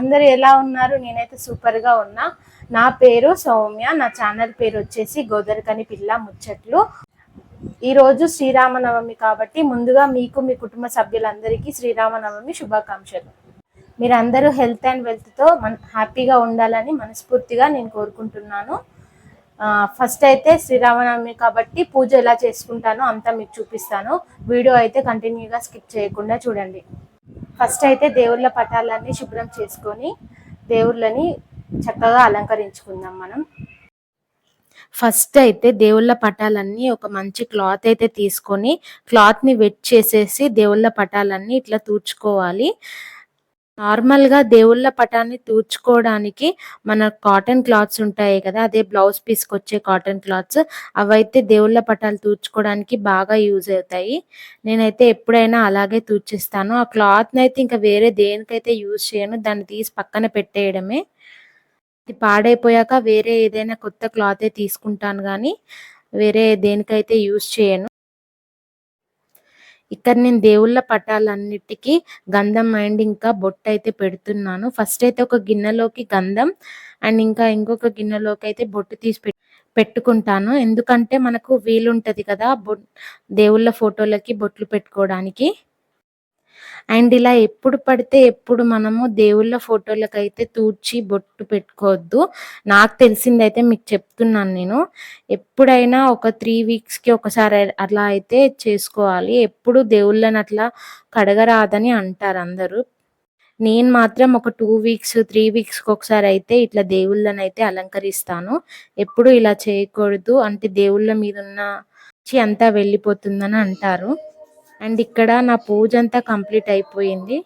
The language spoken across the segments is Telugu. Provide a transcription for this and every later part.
అందరు ఎలా ఉన్నారు? నేనైతే సూపర్గా ఉన్నా. నా పేరు సౌమ్య. నా ఛానల్ పేరు వచ్చేసి గోదరికని పిల్ల ముచ్చట్లు. ఈ రోజు శ్రీరామనవమి కాబట్టి ముందుగా మీకు మీ కుటుంబ సభ్యులందరికీ శ్రీరామనవమి శుభాకాంక్షలు. మీరందరూ హెల్త్ అండ్ వెల్త్తో మన హ్యాపీగా ఉండాలని మనస్ఫూర్తిగా నేను కోరుకుంటున్నాను. ఫస్ట్ అయితే శ్రీరామనవమి కాబట్టి పూజ ఎలా చేసుకుంటానో అంతా మీకు చూపిస్తాను. వీడియో అయితే కంటిన్యూగా స్కిప్ చేయకుండా చూడండి. ఫస్ట్ అయితే దేవుళ్ళ పటాలన్నీ శుభ్రం చేసుకొని దేవుళ్ళని చక్కగా అలంకరించుకుందాం మనం. ఫస్ట్ అయితే దేవుళ్ళ పటాలన్నీ ఒక మంచి క్లాత్ అయితే తీసుకొని క్లాత్ని వెట్ చేసేసి దేవుళ్ళ పటాలన్నీ ఇట్లా తూర్చుకోవాలి నార్మల్గా దేవుళ్ళ పటాన్ని తూర్చుకోవడానికి మన కాటన్ క్లాత్స్ ఉంటాయి కదా అదే బ్లౌజ్ పీస్కి వచ్చే కాటన్ క్లాత్స్ అవైతే దేవుళ్ళ పటాలు తూర్చుకోవడానికి బాగా యూజ్ అవుతాయి. నేనైతే ఎప్పుడైనా అలాగే తూర్చిస్తాను. ఆ క్లాత్ని అయితే ఇంకా వేరే దేనికైతే యూజ్ చేయను దాన్ని తీసి పక్కన పెట్టేయడమే. అది పాడైపోయాక వేరే ఏదైనా కొత్త క్లాత్ తీసుకుంటాను కానీ వేరే దేనికైతే యూజ్ చేయను. ఇక్కడ నేను దేవుళ్ళ పటాలన్నిటికీ గంధం అండ్ ఇంకా బొట్టు అయితే పెడుతున్నాను. ఫస్ట్ అయితే ఒక గిన్నెలోకి గంధం అండ్ ఇంకా ఇంకొక గిన్నెలోకి అయితే బొట్టు తీసి పెట్టుకుంటాను. ఎందుకంటే మనకు వీలుంటది కదా బొట్ దేవుళ్ళ ఫోటోలకి బొట్లు పెట్టుకోవడానికి. అండ్ ఇలా ఎప్పుడు పడితే ఎప్పుడు మనము దేవుళ్ళ ఫోటోలకు అయితే తూర్చి బొట్టు పెట్టుకోవద్దు. నాకు తెలిసిందైతే మీకు చెప్తున్నాను నేను. ఎప్పుడైనా ఒక త్రీ వీక్స్కి ఒకసారి అట్లా అయితే చేసుకోవాలి. ఎప్పుడు దేవుళ్ళని అట్లా కడగరాదని అంటారు అందరూ. నేను మాత్రం ఒక టూ వీక్స్ త్రీ వీక్స్కి ఒకసారి అయితే ఇట్లా దేవుళ్ళని అయితే అలంకరిస్తాను. ఎప్పుడు ఇలా చేయకూడదు. అంటే దేవుళ్ళ మీద ఉన్న అంతా వెళ్ళిపోతుందని అంటారు. అండ్ ఇక్కడ నా పూజ అంతా కంప్లీట్ అయిపోయింది.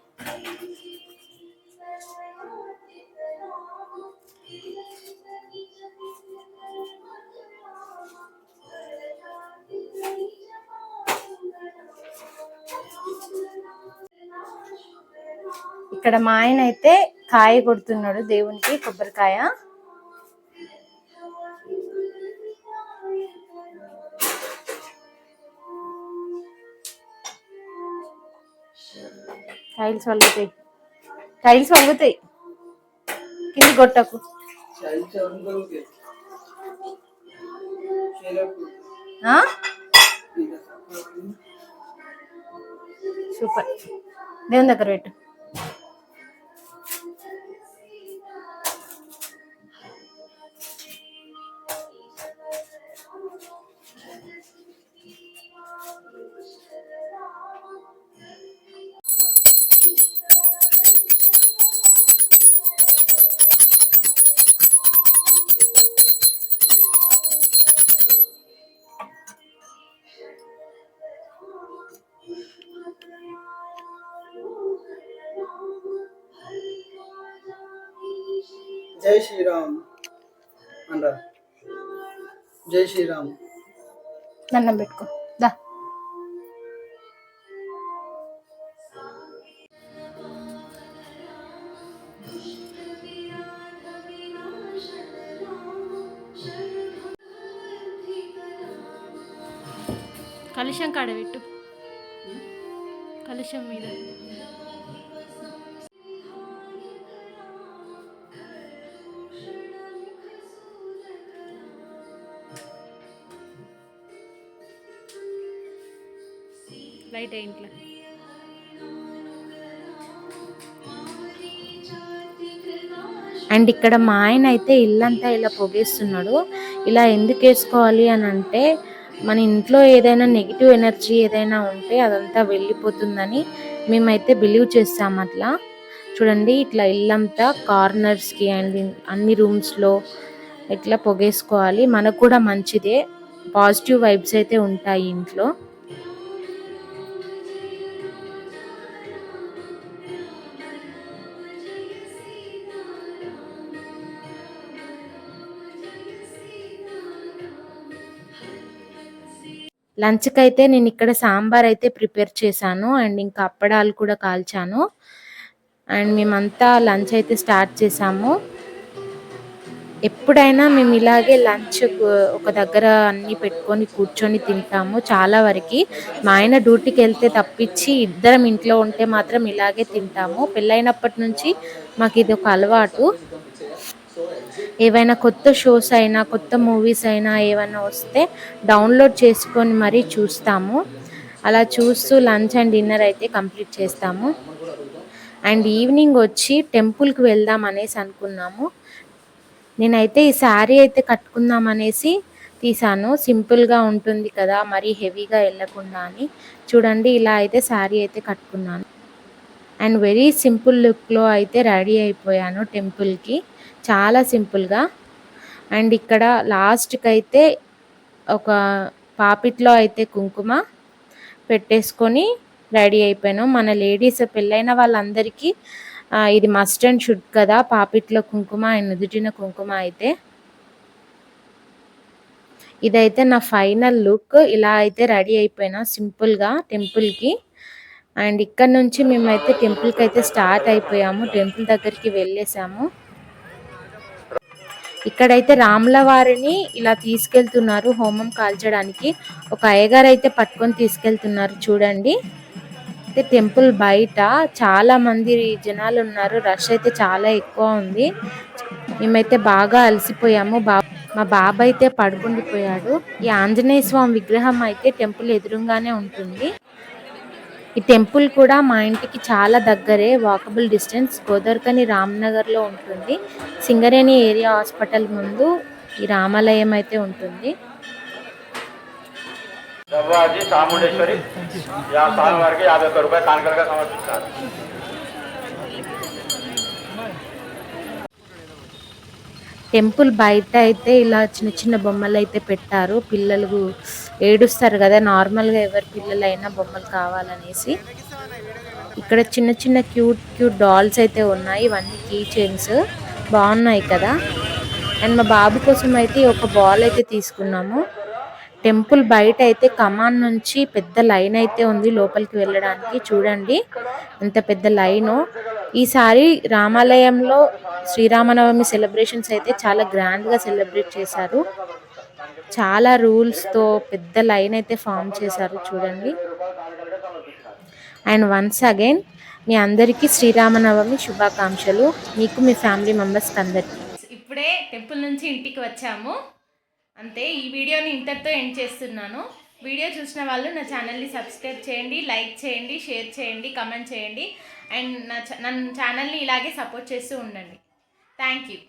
ఇక్కడ మా ఆయన అయితే కాయ కొడుతున్నాడు దేవునికి కొబ్బరికాయ. టైల్స్ వలుగుతాయి. టైల్స్ వలుగుతాయి. కింది కొట్టకు? సూపర్. దేవుని దగ్గర పెట్టు. జై శ్రీరామ్ అనరా జై శ్రీరామ్. దండం పెట్టుకో. దా. కలుషం కాడ పెట్టు. కలుషం మీద. లైట్ ఇంట్లో. అండ్ ఇక్కడ మా ఆయన అయితే ఇల్లంతా ఇలా పొగేస్తున్నాడు. ఇలా ఎందుకు వేసుకోవాలి అని అంటే మన ఇంట్లో ఏదైనా నెగిటివ్ ఎనర్జీ ఏదైనా ఉంటే అదంతా వెళ్ళిపోతుందని మేమైతే బిలీవ్ చేస్తాం అట్లా. చూడండి ఇట్లా ఇల్లంతా కార్నర్స్కి అండ్ అన్ని రూమ్స్లో ఇట్లా పొగేసుకోవాలి. మనకు కూడా మంచిదే. పాజిటివ్ వైబ్స్ అయితే ఉంటాయి ఇంట్లో. లంచ్కి అయితే నేను ఇక్కడ సాంబార్ అయితే ప్రిపేర్ చేశాను. అండ్ ఇంకా అప్పడాలు కూడా కాల్చాను. అండ్ మేమంతా లంచ్ అయితే స్టార్ట్ చేసాము ఎప్పుడైనా మేము ఇలాగే లంచ్ ఒక దగ్గర అన్ని పెట్టుకొని కూర్చొని తింటాము చాలా వరకు. మా ఆయన డ్యూటీకి వెళ్తే తప్పించి ఇద్దరం ఇంట్లో ఉంటే మాత్రం ఇలాగే తింటాము. పెళ్ళైనప్పటి నుంచి మాకు ఇది ఒక అలవాటు. ఏవైనా కొత్త షోస్ అయినా కొత్త మూవీస్ అయినా ఏమైనా వస్తే డౌన్లోడ్ చేసుకొని మరీ చూస్తాము. అలా చూస్తూ లంచ్ అండ్ డిన్నర్ అయితే కంప్లీట్ చేస్తాము. అండ్ ఈవినింగ్ వచ్చి టెంపుల్కి వెళ్దాం అనేసి అనుకున్నాము. నేనైతే ఈ శారీ అయితే కట్టుకుందాం అనేసి తీసాను. సింపుల్గా ఉంటుంది కదా మరీ హెవీగా వెళ్ళకుండా అని. చూడండి ఇలా అయితే శారీ అయితే కట్టుకున్నాను. అండ్ వెరీ సింపుల్ లుక్లో అయితే రెడీ అయిపోయాను టెంపుల్కి. చాలా సింపుల్గా. అండ్ ఇక్కడ లాస్ట్కి అయితే ఒక పాపిట్లో అయితే కుంకుమ పెట్టేసుకొని రెడీ అయిపోయాను. మన లేడీస్ పెళ్ళైన వాళ్ళందరికీ ఇది మస్ట్ అండ్ షుడ్ కదా పాపిట్లో కుంకుమ అండ్ నుదుటిన కుంకుమ అయితే. ఇదైతే నా ఫైనల్ లుక్. ఇలా అయితే రెడీ అయిపోయినా సింపుల్గా టెంపుల్కి. అండ్ ఇక్కడ నుంచి మేమైతే టెంపుల్కి అయితే స్టార్ట్ అయిపోయాము. టెంపుల్ దగ్గరికి వెళ్ళేసాము. ఇక్కడైతే రాముల వారిని ఇలా తీసుకెళ్తున్నారు హోమం కాల్చడానికి. ఒక అయ్యగారు అయితే పట్టుకొని తీసుకెళ్తున్నారు చూడండి. అయితే టెంపుల్ బయట చాలా మంది జనాలు ఉన్నారు రష్ అయితే చాలా ఎక్కువ ఉంది. మేమైతే బాగా అలసిపోయాము. బా మా బాబా అయితే పడుకుండిపోయాడు. ఈ ఆంజనేయ స్వామి విగ్రహం అయితే టెంపుల్ ఎదురుగానే ఉంటుంది. ఈ టెంపుల్ కూడా మా ఇంటికి చాలా దగ్గరే వాకబుల్ డిస్టెన్స్ గోదర్కని రామ్నగర్లో ఉంటుంది. సింగరేణి ఏరియా హాస్పిటల్ ముందు ఈ రామాలయం అయితే ఉంటుంది. రవ్వాజీ చాముండేశ్వరి. యా స్వామివారికి యాభై ఒక్క రూపాయలు కానుకలుగా సమర్పిస్తారు. టెంపుల్ బయట అయితే ఇలా చిన్న చిన్న బొమ్మలు అయితే పెట్టారు. పిల్లలు ఏడుస్తారు కదా నార్మల్గా ఎవరి పిల్లలైనా బొమ్మలు కావాలనేసి. ఇక్కడ చిన్న చిన్న క్యూట్ క్యూట్ డాల్స్ అయితే ఉన్నాయి ఇవన్నీ కీ చైన్స్. బాగున్నాయి కదా. అండ్ మా బాబు కోసం అయితే ఒక బాల్ అయితే తీసుకున్నాము. టెంపుల్ బయట అయితే కమాన్ నుంచి పెద్ద లైన్ అయితే ఉంది లోపలికి వెళ్ళడానికి. చూడండి ఎంత పెద్ద లైను. ఈసారి రామాలయంలో శ్రీరామనవమి సెలబ్రేషన్స్ అయితే చాలా గ్రాండ్గా సెలబ్రేట్ చేశారు. చాలా రూల్స్తో పెద్ద లైన్ అయితే ఫామ్ చేశారు చూడండి. అండ్ వన్స్ అగైన్ మీ అందరికీ శ్రీరామనవమి శుభాకాంక్షలు. మీకు మీ ఫ్యామిలీ మెంబర్స్కి అందరికీ. ఇప్పుడే టెంపుల్ నుంచి ఇంటికి వచ్చాము. అంతే ఈ వీడియోని ఇంతటితో ఎండ్ చేస్తున్నాను. వీడియో చూసిన వాళ్ళు నా ఛానల్ని సబ్స్క్రైబ్ చేయండి లైక్ చేయండి షేర్ చేయండి కమెంట్ చేయండి. అండ్ నా నన్ను ఛానల్ని ఇలాగే సపోర్ట్ చేస్తూ ఉండండి. Thank you.